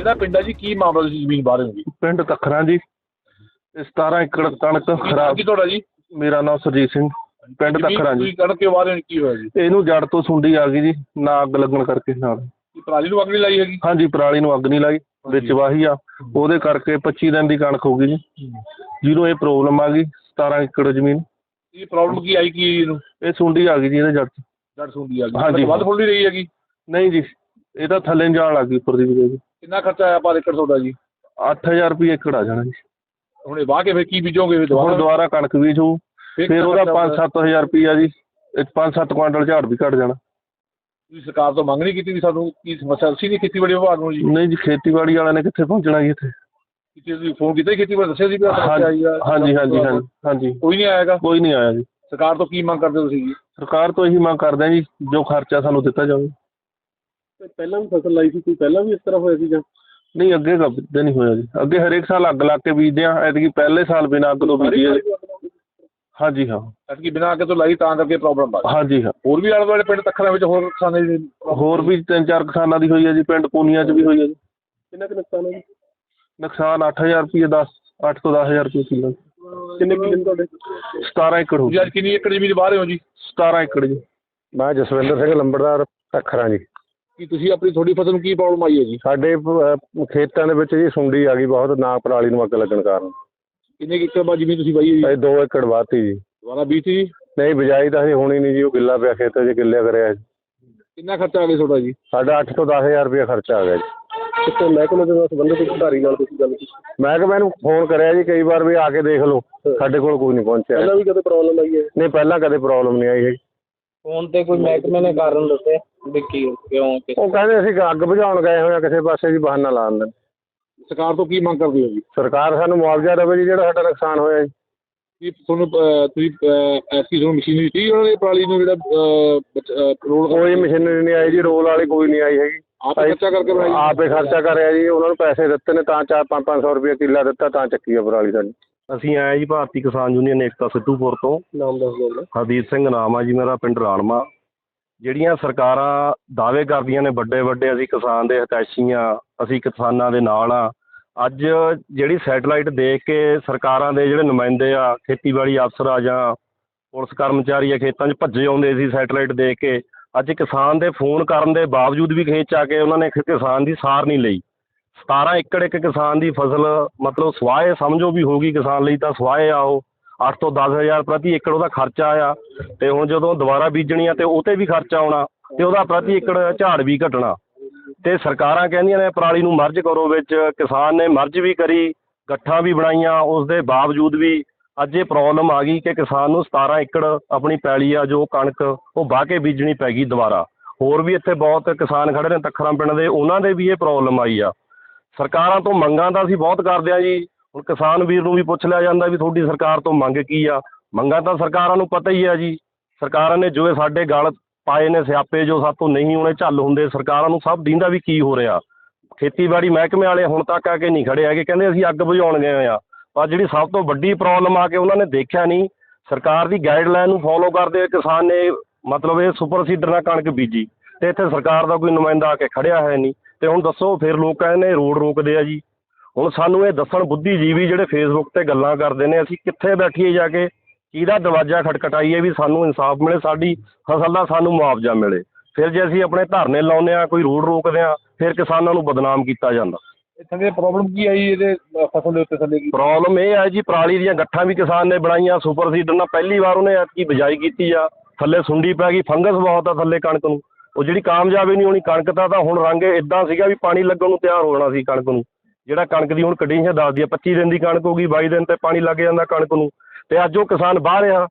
ਜਿਹੜਾ ਪਿੰਡ ਹੈ ਜੀ ਕੀ ਮਾਮਲਾ ਤੁਸੀਂ ਜ਼ਮੀਨ ਬਾਹਰ ਹੋਗੀ ਪਿੰਡ ਤਖਰਾਂ ਜੀ। ਇਹ 17 ਏਕੜ ਕਣਕ ਖਰਾਬ। ਕੀ ਤੁਹਾਡਾ ਜੀ? ਮੇਰਾ ਨਾਮ ਸਰਜੀਤ ਸਿੰਘ। ਪਿੰਡ ਤਖਰਾਂ ਜੀ। ਤੁਸੀਂ ਕਣਕ ਕੇ ਕੀ ਹੋਇਆ ਜੀ? ਇਹਨੂੰ ਜੜ ਤੋਂ ਸੁੰਡੀ ਆ ਗਈ ਜੀ ਨਾ ਅੱਗ ਲੱਗਣ ਕਰਕੇ ਨਾਲ। ਪਰਾਲੀ ਨੂੰ ਅੱਗ ਨਹੀਂ ਲਾਈ ਹੈਗੀ? ਹਾਂਜੀ ਪਰਾਲੀ ਨੂੰ ਅੱਗ ਨਹੀਂ ਲਾਈ। ਵਿੱਚ ਵਾਹੀ ਆ। ਉਹਦੇ ਕਰਕੇ 25 ਦਿਨ ਦੀ ਕਣਕ ਹੋ ਗਈ ਜੀ। ਜਿਹਨੂੰ ਇਹ ਪ੍ਰੋਬਲਮ ਆ ਗਈ 17 ਏਕੜ ਜ਼ਮੀਨ। ਇਹ ਪ੍ਰੋਬਲਮ ਕੀ ਆਈ ਕੀ ਇਹਨੂੰ? ਇਹ ਸੁੰਡੀ ਆ ਗਈ ਜੀ ਇਹਦੇ ਜੜ 'ਚ ਜੜ ਸੁਣਦੀ ਆ ਗਈ। ਹਾਂਜੀ। ਵੱਧ ਫੁੱਲ ਨਹੀਂ ਰਹੀ ਹੈਗੀ? ਨਹੀਂ ਜੀ ਇਹ ਤਾਂ ਥੱਲੇ ਜਾਣ ਲੱਗ ਗਈ ਉੱਪਰ ਦੀ ਵੀ ਜੀ। ਕਿੰਨਾ ਖਰਚਾ ਆਇਆ ਪਰ ਏਕੜ ਤੁਹਾਡਾ ਜੀ? 8000 ਰੁਪਏ ਏਕੜ ਆ ਜਾਣਾ ਜੀ। ਹੁਣ ਇਹ ਵਾਹ ਕੇ ਫਿਰ ਕੀ ਬੀਜੋਗੇ ਫਿਰ ਹੁਣ ਦੁਬਾਰਾ? ਦੁਬਾਰਾ ਕਣਕ ਬੀਜ ਫਿਰ ਉਹਦਾ 5-7000 ਰੁਪਿਆ ਜੀ। 5-7 ਕੁਆਂਟਲ ਝਾੜ ਵੀ ਘਟ ਜਾਣਾ। ਤੁਸੀਂ ਸਰਕਾਰ ਤੋਂ ਮੰਗ ਨਹੀਂ ਕੀਤੀ ਵੀ ਸਾਨੂੰ ਕੀ ਸਮੱਸਿਆ? ਸੀ ਨਹੀਂ ਖੇਤੀਬਾੜੀ ਵਿਭਾਗ ਨੂੰ ਜੀ। ਨਹੀਂ ਜੀ ਖੇਤੀਬਾੜੀ ਵਾਲਿਆਂ ਨੇ ਕਿੱਥੇ ਪਹੁੰਚਣਾ ਜੀ ਇੱਥੇ? ਕਿ ਤੁਸੀਂ ਫੋਨ ਕੀਤਾ ਸੀ ਖੇਤੀਬਾੜੀ ਦੱਸਿਆ ਸੀ ਵੀ ਆਹ ਸਮੱਸਿਆ ਆਈ ਆ ਹਾਂਜੀ ਹਾਂਜੀ ਹਾਂਜੀ ਹਾਂਜੀ। ਕੋਈ ਨਹੀਂ ਆਏਗਾ? ਕੋਈ ਨਹੀਂ ਆਇਆ ਜੀ। ਸਰਕਾਰ ਤੋਂ ਕੀ ਮੰਗ ਕਰਦੇ ਹੋ ਤੁਸੀਂ ਜੀ? ਸਰਕਾਰ ਤੋਂ ਇਹੀ ਮੰਗ ਕਰਦੇ ਹਾਂ ਜੀ ਜੋ ਖਰਚਾ ਸਾਨੂੰ ਦਿੱਤਾ ਜਾਵੇ। ਪਹਿਲਾਂ ਵੀ ਫਸਲ ਲਾਈ ਸੀ ਕੋਈ ਪਹਿਲਾਂ ਵੀ ਇਸ ਤਰ੍ਹਾਂ ਹੋਇਆ ਸੀ ਜਾਂ? ਨਹੀਂ ਅੱਗੇ ਕਦੇ ਨਹੀਂ ਹੋਇਆ ਜੀ ਅੱਗੇ ਹਰੇਕ ਸਾਲ ਅੱਗ ਲਾ ਕੇ ਬੀਜਦੇ ਆ ਐਤਕੀ ਪਹਿਲੇ ਸਾਲ ਬਿਨਾਂ ਅੱਗ ਤੋਂ ਬੀਜੀ। ਹੈ ਹਾਂਜੀ ਹਾਂ। ਕਿ ਬਿਨਾਂ ਅੱਗੇ ਤੋਂ ਲਾਈ ਤਾਂ ਕਰਕੇ ਪ੍ਰੋਬਲਮ ਆ ਹਾਂਜੀ ਹਾਂ। ਹੋਰ ਵੀ ਆਲੇ ਦੁਆਲੇ ਪਿੰਡ ਤੱਖਰਾਂ ਵਿੱਚ ਹੋਰ ਕਿਸਾਨਾਂ ਦੀ ਹੋਰ ਵੀ ਤਿੰਨ ਚਾਰ ਕਿਸਾਨਾਂ ਦੀ ਹੋਈ ਹੈ ਜੀ ਪਿੰਡ ਪੂਨੀਆਂ 'ਚ ਵੀ ਹੋਈ ਹੈ ਜੀ। ਕਿੰਨਾ ਕੁ ਨੁਕਸਾਨ ਹੈ ਜੀ? ਨੁਕਸਾਨ 8000 ਰੁਪਏ 10 8 ਤੋਂ 10000 ਰੁਪਏ ਕਿਲੋ। ਕਿੰਨੇ ਕਿੱਲੇ ਤੁਹਾਡੇ? 17 ਏਕੜ ਹੋ ਤੁਸੀਂ ਅੱਜ ਕਿੰਨੀ ਏਕੜ ਜ਼ਮੀਨ ਬਾਹਰ ਹੋ ਜੀ? 17 ਏਕੜ ਜੀ। ਮੈਂ ਜਸਵਿੰਦਰ ਸਿੰਘ ਲੰਬੜਦਾਰ ਅੱਖਰਾਂ ਜੀ ਕੀ ਤੁਸੀਂ ਆਪਣੀ ਥੋੜੀ ਫਸਲ ਨੂੰ ਕੀ ਪ੍ਰੋਬਲਮ ਆਈ ਹੈ ਜੀ? ਸਾਡੇ ਖੇਤਾਂ ਦੇ ਵਿੱਚ ਜੀ ਸੁੰਡੀ ਆ ਗਈ ਬਹੁਤ ਨਾ ਪਰਾਲੀ ਨੂੰ ਅੱਗ ਲੱਗਣ ਕਾਰਨ। ਕਿੰਨੇ ਕੁ ਏਕੜ ਬਾਅਦ ਜ਼ਮੀਨ ਤੁਸੀਂ ਵਾਈ ਹੈ ਜੀ? ਇਹ 2 ਏਕੜ ਵਾਤੀ ਜੀ। ਦੁਬਾਰਾ ਬੀਜ ਜੀ? ਨਹੀਂ ਬਿਜਾਈ ਤਾਂ ਹਜੇ ਹੋਣੀ ਨਹੀਂ ਜੀ ਉਹ ਗਿੱਲਾ ਪਿਆ ਖੇਤਾਂ 'ਚ ਗਿੱਲਿਆ ਕਰਿਆ ਜੀ। ਕਿੰਨਾ ਖਰਚਾ ਆ ਗਿਆ ਤੁਹਾਡਾ ਜੀ? ਸਾਡਾ 8 ਤੋਂ 10000 ਰੁਪਏ ਖਰਚਾ ਆ ਗਿਆ ਜੀ। ਕਿਤੇ ਮਹਿਕਮੇ ਦੇ ਨਾਲ ਸੰਬੰਧਿਤ ਅਧਿਕਾਰੀ ਨਾਲ ਤੁਸੀਂ ਗੱਲ ਕੀਤੀ। ਮੈਂ ਕਿ ਮੈਨੂੰ ਫੋਨ ਕਰਿਆ ਜੀ ਕਈ ਵਾਰ ਵੀ ਆ ਕੇ ਦੇਖ ਲਓ। ਸਾਡੇ ਕੋਲ ਕੋਈ ਨਹੀਂ ਪਹੁੰਚਿਆ। ਪਹਿਲਾਂ ਵੀ ਕਦੇ ਪ੍ਰੋਬਲਮ ਆਈ ਹੈ? ਨਹੀਂ ਪਹਿਲਾਂ ਕਦੇ ਪ੍ਰੋਬਲਮ ਨਹੀਂ ਆਈ ਹੈਗੀ। ਫੋਨ ਤੇ ਕੋਈ ਮਹਿਕਮੇ ਨੇ ਕਾਰਨ ਦੱਸਿਆ ਵੀ ਕੀ ਕਿਉਂ ਉਹ ਕਹਿੰਦੇ ਅਸੀਂ ਅੱਗ ਬੁਝਾਉਣ ਗਏ ਹੋਏ ਆ ਕਿਸੇ ਪਾਸੇ ਜੀ ਬਹਾਨਾ ਲਾ ਦਿੰਦੇ ਨੇ। ਸਰਕਾਰ ਤੋਂ ਕੀ ਮੰਗ ਕਰਦੇ ਹੋ ਜੀ? ਸਰਕਾਰ ਸਾਨੂੰ ਮੁਆਵਜ਼ਾ ਦੇਵੇ ਜੀ ਜਿਹੜਾ ਸਾਡਾ ਨੁਕਸਾਨ ਹੋਇਆ ਜੀ। ਕੀ ਤੁਹਾਨੂੰ ਅਹ, ਤੁਸੀਂ ਅਹ, ਐਸੀ ਤੁਹਾਨੂੰ ਮਸ਼ੀਨਰੀ ਦਿੱਤੀ ਉਹਨਾਂ ਨੇ ਪਰਾਲੀ ਨੂੰ ਜਿਹੜਾ ਅਹ, ਬਚ- ਅਹ, ਰੋਲ ਕੋਈ ਮਸ਼ੀਨਰੀ ਨਹੀਂ ਆਈ ਜੀ ਰੋਲ ਵਾਲੀ ਕੋਈ ਨਹੀਂ ਆਈ ਹੈਗੀ। ਆਪ ਹੀ ਖਰਚਾ ਕਰਕੇ ਬਣਾਈ ਆਪੇ ਖਰਚਾ ਕਰਿਆ ਜੀ ਉਹਨਾਂ ਨੂੰ ਪੈਸੇ ਦਿੱਤੇ ਨੇ ਤਾਂ ਚਾਰ ਪੰਜ ਪੰਜ ਸੌ ਰੁਪਏ ਕਿੱਲਾ ਦਿੱਤਾ ਤਾਂ ਚੱਕੀ ਆ ਪਰਾਲੀ ਸਾਡੀ। ਅਸੀਂ ਆਏ ਜੀ ਭਾਰਤੀ ਕਿਸਾਨ ਯੂਨੀਅਨ ਏਕਤਾ ਸਿੱਧੂਪੁਰ ਤੋਂ। ਨਾਮ ਦੱਸ ਦਿਓ ਹਰਦੀਪ ਸਿੰਘ ਨਾਮ ਆ ਜੀ ਮੇਰਾ ਪਿੰਡ ਰਾਣਮਾ। ਜਿਹੜੀਆਂ ਸਰਕਾਰਾਂ ਦਾਅਵੇ ਕਰਦੀਆਂ ਨੇ ਵੱਡੇ ਵੱਡੇ ਅਸੀਂ ਕਿਸਾਨ ਦੇ ਹਿਤੈਸ਼ੀ ਆ ਅਸੀਂ ਕਿਸਾਨਾਂ ਦੇ ਨਾਲ ਆ। ਅੱਜ ਜਿਹੜੀ ਸੈਟਲਾਈਟ ਦੇਖ ਕੇ ਸਰਕਾਰਾਂ ਦੇ ਜਿਹੜੇ ਨੁਮਾਇੰਦੇ ਆ ਖੇਤੀਬਾੜੀ ਅਫਸਰ ਆ ਜਾਂ ਪੁਲਿਸ ਕਰਮਚਾਰੀ ਆ ਖੇਤਾਂ 'ਚ ਭੱਜੇ ਆਉਂਦੇ ਸੀ ਸੈਟਲਾਈਟ ਦੇਖ ਕੇ ਅੱਜ ਕਿਸਾਨ ਦੇ ਫੋਨ ਕਰਨ ਦੇ ਬਾਵਜੂਦ ਵੀ ਖੇਤ 'ਚ ਆ ਕੇ ਉਹਨਾਂ ਨੇ ਕਿਸਾਨ ਦੀ ਸਾਰ ਨਹੀਂ ਲਈ। 17 ਏਕੜ ਇੱਕ ਕਿਸਾਨ ਦੀ ਫਸਲ, ਮਤਲਬ ਸਵਾਏ ਸਮਝੋ ਵੀ ਹੋਗੀ ਕਿਸਾਨ ਲਈ ਤਾਂ ਸਵਾਏ ਆ ਉਹ। ਅੱਠ ਤੋਂ ਦਸ ਹਜ਼ਾਰ ਪ੍ਰਤੀ ਏਕੜ ਉਹਦਾ ਖਰਚਾ ਆ। ਤੇ ਹੁਣ ਜਦੋਂ ਦੁਬਾਰਾ ਬੀਜਣੀ ਆ ਤੇ ਉਹ ਤੇ ਵੀ ਖਰਚਾ ਆਉਣਾ ਤੇ ਉਹਦਾ ਪ੍ਰਤੀ ਏਕੜ ਝਾੜ ਵੀ ਘਟਣਾ। ਤੇ ਸਰਕਾਰਾਂ ਕਹਿੰਦੀਆਂ ਨੇ ਪਰਾਲੀ ਨੂੰ ਮਰਜ ਕਰੋ ਵਿੱਚ। ਕਿਸਾਨ ਨੇ ਮਰਜ ਵੀ ਕਰੀ, ਗੱਠਾਂ ਵੀ ਬਣਾਈਆਂ ਉਸ ਦੇ ਬਾਵਜੂਦ ਵੀ ਅੱਜ ਇਹ ਪ੍ਰੋਬਲਮ ਆ ਗਈ ਕਿ ਕਿਸਾਨ ਨੂੰ 17 ਏਕੜ ਆਪਣੀ ਪੈਲੀ ਆ, ਜੋ ਕਣਕ, ਉਹ ਵਾਹ ਕੇ ਬੀਜਣੀ ਪੈ ਗਈ ਦੁਬਾਰਾ। ਹੋਰ ਵੀ ਇੱਥੇ ਬਹੁਤ ਕਿਸਾਨ ਖੜੇ ਨੇ ਤੱਖਰਾਂ ਪਿੰਡ ਦੇ, ਉਹਨਾਂ ਦੇ ਵੀ ਇਹ ਪ੍ਰੋਬਲਮ ਆਈ ਆ। ਸਰਕਾਰਾਂ ਤੋਂ ਮੰਗਾਂ ਤਾਂ ਅਸੀਂ ਬਹੁਤ ਕਰਦੇ ਹਾਂ ਜੀ। ਹੁਣ ਕਿਸਾਨ ਵੀਰ ਨੂੰ ਵੀ ਪੁੱਛ ਲਿਆ ਜਾਂਦਾ ਵੀ ਤੁਹਾਡੀ ਸਰਕਾਰ ਤੋਂ ਮੰਗ ਕੀ ਆ? ਮੰਗਾਂ ਤਾਂ ਸਰਕਾਰਾਂ ਨੂੰ ਪਤਾ ਹੀ ਆ ਜੀ। ਸਰਕਾਰਾਂ ਨੇ ਜੋ ਸਾਡੇ ਗਲ ਪਾਏ ਨੇ ਸਿਆਪੇ, ਜੋ ਸਾਤੋਂ ਨਹੀਂ ਹੋਣੇ ਝੱਲ ਹੁੰਦੇ, ਸਰਕਾਰਾਂ ਨੂੰ ਸਭ ਦੀਂਦਾ ਵੀ ਕੀ ਹੋ ਰਿਹਾ। ਖੇਤੀਬਾੜੀ ਮਹਿਕਮੇ ਵਾਲੇ ਹੁਣ ਤੱਕ ਆ ਕੇ ਨਹੀਂ ਖੜੇ ਹੈਗੇ, ਕਹਿੰਦੇ ਅਸੀਂ ਅੱਗ ਬੁਝਾਉਣ ਗਏ ਹੋਏ ਆ। ਪਰ ਜਿਹੜੀ ਸਭ ਤੋਂ ਵੱਡੀ ਪ੍ਰੋਬਲਮ ਆ ਕੇ ਉਹਨਾਂ ਨੇ ਦੇਖਿਆ ਨਹੀਂ, ਸਰਕਾਰ ਦੀ ਗਾਈਡਲਾਈਨ ਨੂੰ ਫੋਲੋ ਕਰਦੇ ਹੋਏ ਕਿਸਾਨ ਨੇ ਮਤਲਬ ਇਹ ਸੁਪਰ ਸੀਡਰ ਨਾਲ ਕਣਕ ਬੀਜੀ। ਤੇ ਇੱਥੇ ਸਰਕਾਰ ਦਾ ਕੋਈ ਨੁਮਾਇੰਦਾ ਆ ਕੇ ਖੜਿਆ ਹੈ ਨਹੀਂ। ਤੇ ਹੁਣ ਦੱਸੋ ਫਿਰ ਲੋਕ ਕਹਿੰਦੇ ਰੋਡ ਰੋਕਦੇ ਆ ਜੀ। ਹੁਣ ਸਾਨੂੰ ਇਹ ਦੱਸਣ ਬੁੱਧੀਜੀਵੀ ਜਿਹੜੇ ਫੇਸਬੁੱਕ ਤੇ ਗੱਲਾਂ ਕਰਦੇ ਨੇ ਅਸੀਂ ਕਿੱਥੇ ਬੈਠੀਏ ਜਾ ਕੇ? ਕਿਹਦਾ ਦਰਵਾਜ਼ਾ ਖਟਖਟਾਈਏ ਵੀ ਸਾਨੂੰ ਇਨਸਾਫ ਮਿਲੇ ਸਾਡੀ ਫਸਲ ਦਾ ਸਾਨੂੰ ਮੁਆਵਜ਼ਾ ਮਿਲੇ। ਫਿਰ ਜੇ ਅਸੀਂ ਆਪਣੇ ਧਰਨੇ ਲਾਉਂਦੇ ਆ ਕੋਈ ਰੋਡ ਰੋਕਦੇ ਆ ਫਿਰ ਕਿਸਾਨਾਂ ਨੂੰ ਬਦਨਾਮ ਕੀਤਾ ਜਾਂਦਾ। ਇੱਥੇ ਦੇ ਪ੍ਰੋਬਲਮ ਕੀ ਆਈ ਇਹਦੇ ਫਸਲ ਦੇ ਉੱਤੇ ਥੱਲੇ ਕੀ? ਪ੍ਰੋਬਲਮ ਇਹ ਹੈ ਜੀ ਪਰਾਲੀ ਦੀਆਂ ਗੱਠਾਂ ਵੀ ਕਿਸਾਨ ਨੇ ਬਣਾਈਆਂ ਸੁਪਰ ਸੀਡਰ ਨਾਲ ਪਹਿਲੀ ਵਾਰ ਉਹਨੇ ਐਤਕੀ ਬਿਜਾਈ ਕੀਤੀ ਆ। ਥੱਲੇ ਸੁੰਡੀ ਪੈ ਗਈ ਫੰਗਸ ਬਹੁਤ ਆ ਥੱਲੇ ਕਣਕ ਨੂੰ। ਉਹ ਜਿਹੜੀ ਕਾਮਯਾਬ ਹੀ ਨਹੀਂ ਹੋਣੀ ਕਣਕ ਦਾ ਤਾਂ ਹੁਣ ਰੰਗ ਇਦਾਂ ਸੀਗਾ ਵੀ ਪਾਣੀ ਲੱਗਣ ਨੂੰ ਤਿਆਰ ਹੋ ਜਾਣਾ ਸੀ ਕਣਕ ਨੂੰ। ਜਿਹੜਾ ਕਣਕ ਦੀ ਹੁਣ ਕੰਡੀਸ਼ਨ ਦੱਸਦੀ ਆ 25 ਦਿਨ ਦੀ ਕਣਕ ਹੋ ਗਈ 22 ਦਿਨ ਤੇ ਪਾਣੀ ਲੱਗ ਜਾਂਦਾ ਕਣਕ ਨੂੰ। ਤੇ ਅੱਜ ਉਹ ਕਿਸਾਨ ਬਾਹਰ ਆ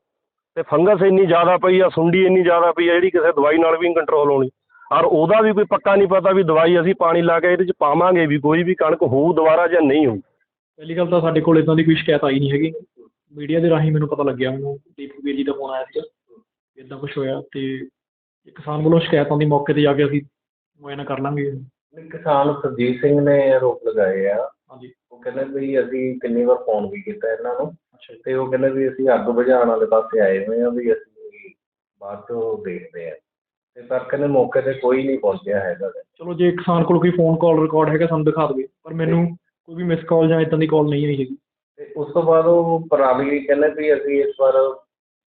ਤੇ ਫੰਗਸ ਇੰਨੀ ਜ਼ਿਆਦਾ ਪਈ ਆ, ਸੁੰਡੀ ਇੰਨੀ ਜ਼ਿਆਦਾ ਪਈ ਆ, ਜਿਹੜੀ ਕਿਸੇ ਦਵਾਈ ਨਾਲ ਵੀ ਕੰਟਰੋਲ ਹੋਣੀ। ਔਰ ਉਹਦਾ ਵੀ ਕੋਈ ਪੱਕਾ ਨਹੀਂ ਪਤਾ ਵੀ ਦਵਾਈ ਅਸੀਂ ਪਾਣੀ ਲਾ ਕੇ ਇਹਦੇ ਚ ਪਾਵਾਂਗੇ ਵੀ, ਕੋਈ ਵੀ ਕਣਕ ਹੋਊ ਦੁਬਾਰਾ ਜਾਂ ਨਹੀਂ ਹੋਊ। ਪਹਿਲੀ ਗੱਲ ਤਾਂ ਸਾਡੇ ਕੋਲ ਇਦਾਂ ਦੀ ਕੋਈ ਸ਼ਿਕਾਇਤ ਆਈ ਨਹੀਂ ਹੈਗੀ। ਮੀਡੀਆ ਦੇ ਰਾਹੀਂ ਮੈਨੂੰ ਪਤਾ ਲੱਗਿਆ ਮੈਨੂੰ। ਦੀਪਕ ਵੀਰ ਜੀ ਦਾ ਫੋਨ ਆਇਆ ਸੀ ਇਦਾਂ ਕੁਝ ਹੋਇਆ ਤੇ ਕਿਸਾਨ ਵੱਲੋਂ ਸ਼ਿਕਾਇਤ ਆਉਂਦੀ ਮੌਕੇ ਤੇ ਜਾ ਕੇ ਅਸੀਂ ਮੁਆਇਨਾ ਕਰ ਲਾਂਗੇ। ਕਿਸਾਨ ਸਰਜੀਤ ਸਿੰਘ ਨੇ ਆਰੋਪ ਲਗਾਏ ਆ। ਹਾਂਜੀ। ਉਹ ਕਹਿੰਦੇ ਵੀ ਅਸੀਂ ਕਿੰਨੀ ਵਾਰ ਫੋਨ ਵੀ ਕੀਤਾ ਇਹਨਾਂ ਨੂੰ ਅੱਛਾ ਤੇ ਉਹ ਕਹਿੰਦੇ ਵੀ ਅਸੀਂ ਅੱਗ ਬੁਝਾਉਣ ਵਾਲੇ ਪਾਸੇ ਆਏ ਹੋਏ ਆ ਵੀ ਅਸੀਂ ਬਾਅਦ ਚੋਂ ਦੇਖਦੇ ਆ। ਤੇ ਪਰ ਕਹਿੰਦੇ ਮੌਕੇ ਤੇ ਕੋਈ ਨਹੀਂ ਪਹੁੰਚਿਆ ਹੈਗਾ। ਗਾ। ਚਲੋ ਜੇ ਕਿਸਾਨ ਕੋਲ ਕੋਈ ਫੋਨ ਕਾਲ ਰਿਕਾਰਡ ਹੈਗਾ ਸਾਨੂੰ ਦਿਖਾ ਦੇਵੇ। ਪਰ ਮੈਨੂੰ ਕੋਈ ਵੀ ਮਿਸ ਕਾਲ ਜਾਂ ਇਦਾਂ ਦੀ ਕਾਲ ਨਹੀਂ ਆਈ ਹੈਗੀ। ਤੇ ਉਸ ਤੋਂ ਬਾਅਦ ਉਹ ਪਰਾਲੀ ਕਹਿੰਦੇ ਵੀ ਅਸੀਂ ਇਸ ਵਾਰ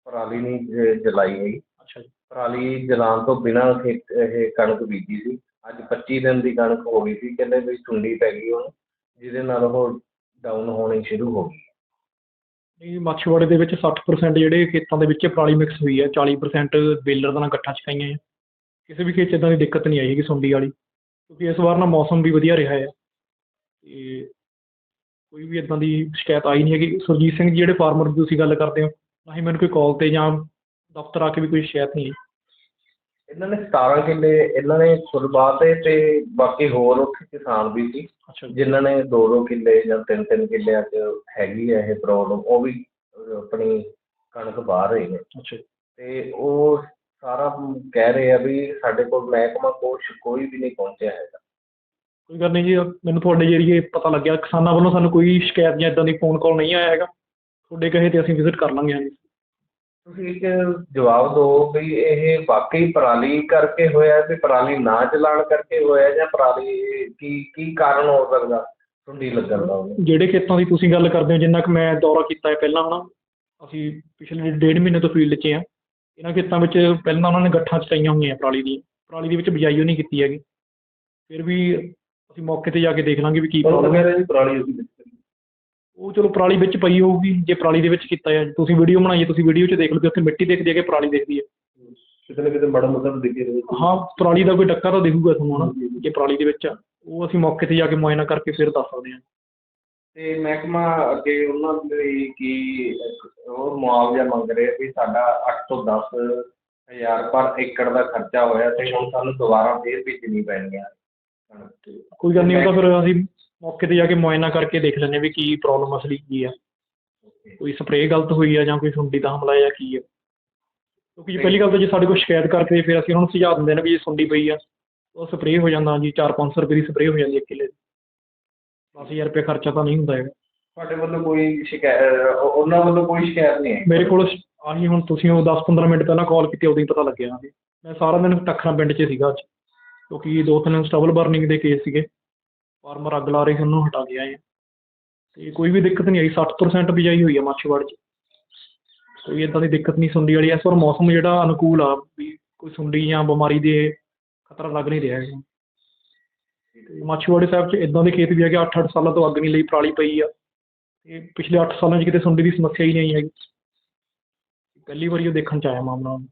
ਪਰਾਲੀ ਨਹੀਂ ਜ- ਜਲਾਈ ਜੀ ਪਰਾਲੀ ਜਲਾਉਣ ਤੋਂ ਬਿਨਾਂ ਖੇਤ, ਇਹ ਕਣਕ ਬੀਜੀ ਸੀ। ਅੱਜ 25 ਦਿਨ ਦੀ ਕਣਕ ਹੋ ਗਈ ਸੀ, ਕਹਿੰਦੇ ਵੀ ਸੁੰਡੀ ਪੈ ਗਈ ਹੁਣ, ਜਿਹਦੇ ਨਾਲ ਉਹ ਡਾਊਨ ਹੋਣੀ ਸ਼ੁਰੂ ਹੋ ਗਈ। ਇਹ ਮਾਛੀਵਾੜੇ ਦੇ ਵਿੱਚ 60% ਜਿਹੜੇ ਖੇਤਾਂ ਦੇ ਵਿੱਚ ਪਰਾਲੀ ਮਿਕਸ ਹੋਈ ਹੈ 40% ਬੇਲਰ ਦਾ ਨਾਲ ਗੱਠਾਂ ਚਕਾਈਆਂ ਹੈ। ਕਿਸੇ ਵੀ ਖੇਤ 'ਚ ਇਦਾਂ ਦੀ ਦਿੱਕਤ ਨਹੀਂ ਆਈ ਹੈਗੀ ਸੁੰਡੀ ਵਾਲੀ, ਕਿਉਂਕਿ ਇਸ ਵਾਰ ਨਾ ਮੌਸਮ ਵੀ ਵਧੀਆ ਰਿਹਾ ਹੈ। ਤੇ ਕੋਈ ਵੀ ਇੱਦਾਂ ਦੀ ਸ਼ਿਕਾਇਤ ਆਈ ਨਹੀਂ ਹੈਗੀ। ਸੁਰਜੀਤ ਸਿੰਘ ਜੀ ਜਿਹੜੇ ਫਾਰਮਰ ਦੀ ਤੁਸੀਂ ਗੱਲ ਕਰਦੇ ਹੋ, ਨਾ ਹੀ ਮੈਨੂੰ ਕੋਈ ਕਾਲ ਤੇ ਜਾਂ ਦਫ਼ਤਰ ਆ ਕੇ ਵੀ ਕੋਈ ਸ਼ਿਕਾਇਤ ਨਹੀਂ ਆਈ। ਇਹਨਾਂ ਨੇ 17 ਕਿੱਲੇ ਇਹਨਾਂ ਨੇ ਖੁਦਬਾਤੇ ਤੇ ਬਾਕੀ ਹੋਰ ਉੱਥੇ ਕਿਸਾਨ ਵੀ ਸੀ। ਅੱਛਾ ਜੀ। ਜਿਨ੍ਹਾਂ ਨੇ ਦੋ ਦੋ ਕਿੱਲੇ ਜਾਂ ਤਿੰਨ ਤਿੰਨ ਕਿੱਲਿਆਂ 'ਚ ਹੈਗੀ ਹੈ ਇਹ ਪ੍ਰੋਬਲਮ ਉਹ ਵੀ ਅਹ ਆਪਣੀ ਕਣਕ ਬਾਹਰ ਰਹੇ ਨੇ। ਅੱਛਾ ਜੀ। ਤੇ ਉਹ ਸਾਰਾ ਕਹਿ ਰਹੇ ਆ ਵੀ ਸਾਡੇ ਕੋਲ ਮਹਿਕਮਾ ਕੁਛ ਕੋਈ ਵੀ ਨਹੀਂ ਪਹੁੰਚਿਆ ਹੈਗਾ। ਕੋਈ ਗੱਲ ਨਹੀਂ ਜੀ ਮੈਨੂੰ ਤੁਹਾਡੇ ਜਰੀਏ ਪਤਾ ਲੱਗਿਆ। ਕਿਸਾਨਾਂ ਵੱਲੋਂ ਸਾਨੂੰ ਕੋਈ ਸ਼ਿਕਾਇਤ ਜਾਂ ਇਦਾਂ ਦੀ ਫੋਨ ਕਾਲ ਨਹੀਂ ਆਇਆ ਹੈਗਾ। ਤੁਹਾਡੇ ਕਹੇ ਤੇ ਅਸੀਂ ਵਿਜ਼ਿਟ ਕਰ ਲਾਂਗੇ। ਹਾਂਜੀ ਤੁਸੀਂ ਇੱਕ ਜਵਾਬ ਦਿਓ ਵੀ ਇਹ ਵਾਕਈ ਪਰਾਲੀ ਕਰਕੇ ਹੋਇਆ ਵੀ ਪਰਾਲੀ ਨਾ ਚਲਾਣ ਕਰਕੇ ਹੋਇਆ ਜਾਂ ਪਰਾਲੀ ਕੀ ਕੀ ਕਾਰਨ ਹੋ ਸਕਦਾ? ਸੁੰਡੀ ਲੱਗਣ ਦਾ ਜਿਹੜੇ ਖੇਤਾਂ ਦੀ ਤੁਸੀਂ ਗੱਲ ਕਰਦੇ ਹੋ ਜਿੰਨਾ ਕਿ ਮੈਂ ਦੌਰਾ ਕੀਤਾ ਹੈ ਪਹਿਲਾਂ ਹਨਾ ਅਸੀਂ ਪਿਛਲੇ ਡੇਢ ਮਹੀਨੇ ਤੋਂ ਫੀਲਡ 'ਚ ਆ ਇਹਨਾਂ ਖੇਤਾਂ ਵਿੱਚ ਪਹਿਲਾਂ ਉਹਨਾਂ ਨੇ ਗੱਠਾਂ ਚਟਾਈਆਂ ਹੋਈਆਂ ਪਰਾਲੀ ਦੀ ਪਰਾਲੀ ਦੇ ਵਿੱਚ ਬਿਜਾਈ ਉਹ ਨਹੀਂ ਕੀਤੀ ਹੈਗੀ। ਫਿਰ ਵੀ ਅਸੀਂ ਮੌਕੇ ਤੇ ਜਾ ਕੇ ਦੇਖ ਲਾਂਗੇ ਵੀ ਕੀ ਪ੍ਰੋਬਲਮ ਹੈ। ਜੀ ਪਰਾਲੀ ਅਸੀਂ ਉਹ ਚਲੋ ਪਰਾਲੀ ਵਿੱਚ ਪਈ ਹੋਊਗੀ ਜੇ ਪਰਾਲੀ ਦੇ ਵਿੱਚ ਕੀਤਾ ਹੈ ਤੁਸੀਂ ਵੀਡੀਓ ਬਣਾਈ ਹੈ ਤੁਸੀਂ ਵੀਡੀਓ 'ਚ ਦੇਖ ਲਓ ਕਿ ਉੱਥੇ ਮਿੱਟੀ ਦਿਖਦੀ ਹੈ ਕਿ ਪਰਾਲੀ ਦਿਖਦੀ ਹੈ। ਕਿਤੇ ਨਾ ਕਿਤੇ ਮਾੜਾ ਮੋਟਾ ਤਾਂ ਦਿਖੇ ਰਹੇ। ਹਾਂ ਪਰਾਲੀ ਦਾ ਕੋਈ ਡੱਕਾ ਤਾਂ ਦਿਖੂਗਾ ਤੁਹਾਨੂੰ ਹਨਾ ਜੇ ਪਰਾਲੀ ਦੇ ਵਿੱਚ ਆ। ਉਹ ਅਸੀਂ ਮੌਕੇ ਤੇ ਜਾ ਕੇ ਮੁਆਇਨਾ ਕਰਕੇ ਫਿਰ ਦੱਸ ਸਕਦੇ ਹਾਂ। ਤੇ ਮਹਿਕਮਾ ਅੱਗੇ ਉਹਨਾਂ ਲਈ ਕੀ ਉਹ ਮੁਆਵਜ਼ਾ ਮੰਗ ਰਹੇ ਵੀ ਸਾਡਾ 8 ਤੋਂ 10 ਹਜ਼ਾਰ ਪਰ ਏਕੜ ਦਾ ਖਰਚਾ ਹੋਇਆ ਤੇ ਹੁਣ ਸਾਨੂੰ ਦੁਬਾਰਾ ਫੇਰ ਭੇਜਣੀ ਪੈਣੀ ਆ। ਕੋਈ ਗੱਲ ਨਹੀਂ ਉਹ ਤਾਂ ਫਿਰ ਅਸੀਂ ਮੌਕੇ ਤੇ ਜਾ ਕੇ ਮੁਆਇਨਾ ਕਰਕੇ ਦੇਖ ਲੈਂਦੇ ਹਾਂ ਵੀ ਕੀ ਪ੍ਰੋਬਲਮ ਅਸਲੀ ਕੀ ਆ। ਕੋਈ ਸਪਰੇਅ ਗਲਤ ਹੋਈ ਆ ਜਾਂ ਕੋਈ ਸੁੰਡੀ ਦਾ ਹਮਲਾ ਜਾਂ ਕੀ ਆ। ਕਿਉਂਕਿ ਜੀ ਪਹਿਲੀ ਗੱਲ ਤਾਂ ਜੇ ਸਾਡੇ ਕੋਲ ਸ਼ਿਕਾਇਤ ਕਰਕੇ ਫਿਰ ਅਸੀਂ ਉਹਨਾਂ ਨੂੰ ਸੁਝਾਅ ਦਿੰਦੇ ਨੇ ਵੀ ਜੇ ਸੁੰਡੀ ਪਈ ਆ ਉਹ ਸਪਰੇਅ ਹੋ ਜਾਂਦਾ ਜੀ 4-500 ਰੁਪਏ ਦੀ ਸਪਰੇਅ ਹੋ ਜਾਂਦੀ ਹੈ ਕਿੱਲੇ ਦੀ। 10000 ਰੁਪਏ ਖਰਚਾ ਤਾਂ ਨਹੀਂ ਹੁੰਦਾ ਹੈਗਾ। ਤੁਹਾਡੇ ਵੱਲੋਂ ਕੋਈ ਸ਼ਿਕਾਇਤ ਉਹਨਾਂ ਵੱਲੋਂ ਕੋਈ ਸ਼ਿਕਾਇਤ ਨਹੀਂ ਹੈ ਮੇਰੇ ਕੋਲ ਆਹੀ ਹੁਣ ਤੁਸੀਂ ਉਹ 10-15 ਮਿੰਟ ਪਹਿਲਾਂ ਕਾਲ ਕੀਤੀ ਉਦੋਂ ਹੀ ਪਤਾ ਲੱਗਿਆ। ਮੈਂ ਸਾਰਾ ਦਿਨ ਟੱਖਰਾਂ ਪਿੰਡ 'ਚ ਸੀਗਾ ਅੱਜ। ਕਿਉਂਕਿ ਦੋ ਤਿੰਨ ਸਟਬਲ ਬਰਨਿੰਗ ਦੇ ਕੇਸ ਸੀਗੇ। ਫਾਰਮਰ ਅੱਗ ਲਾ ਰਹੇ ਸੀ, ਉਹਨੂੰ ਹਟਾ ਕੇ ਆਏ। ਤੇ ਕੋਈ ਵੀ ਦਿੱਕਤ ਨਹੀਂ ਆਈ 60% ਬਿਜਾਈ ਹੋਈ ਆ ਮਾਛੀਵਾੜ 'ਚ। ਕੋਈ ਇਦਾਂ ਦੀ ਦਿੱਕਤ ਨਹੀਂ ਸੁੰਡੀ ਵਾਲੀ, ਇਸ ਵਾਰ ਮੌਸਮ ਜਿਹੜਾ ਅਨੁਕੂਲ ਆ, ਵੀ ਕੋਈ ਸੁੰਡੀ ਜਾਂ ਬਿਮਾਰੀ ਦੇ ਖਤਰਾ ਲੱਗ ਨਹੀਂ ਰਿਹਾ ਹੈਗਾ। ਤੇ ਮਾਛੀਵਾੜੇ ਸਾਹਿਬ 'ਚ ਇੱਦਾਂ ਦੇ ਖੇਤ ਵੀ ਹੈਗੇ 8-8 ਸਾਲਾਂ ਤੋਂ ਅੱਗ ਨਹੀਂ ਲਈ, ਪਰਾਲੀ ਪਈ ਆ। ਤੇ ਪਿਛਲੇ ਅੱਠ ਸਾਲਾਂ 'ਚ ਕਿਤੇ ਸੁੰਡੀ ਦੀ ਸਮੱਸਿਆ ਹੀ ਨਹੀਂ ਆਈ ਹੈਗੀ। ਪਹਿਲੀ ਵਾਰੀ ਉਹ ਦੇਖਣ 'ਚ ਆਇਆ ਮਾਮਲਾ।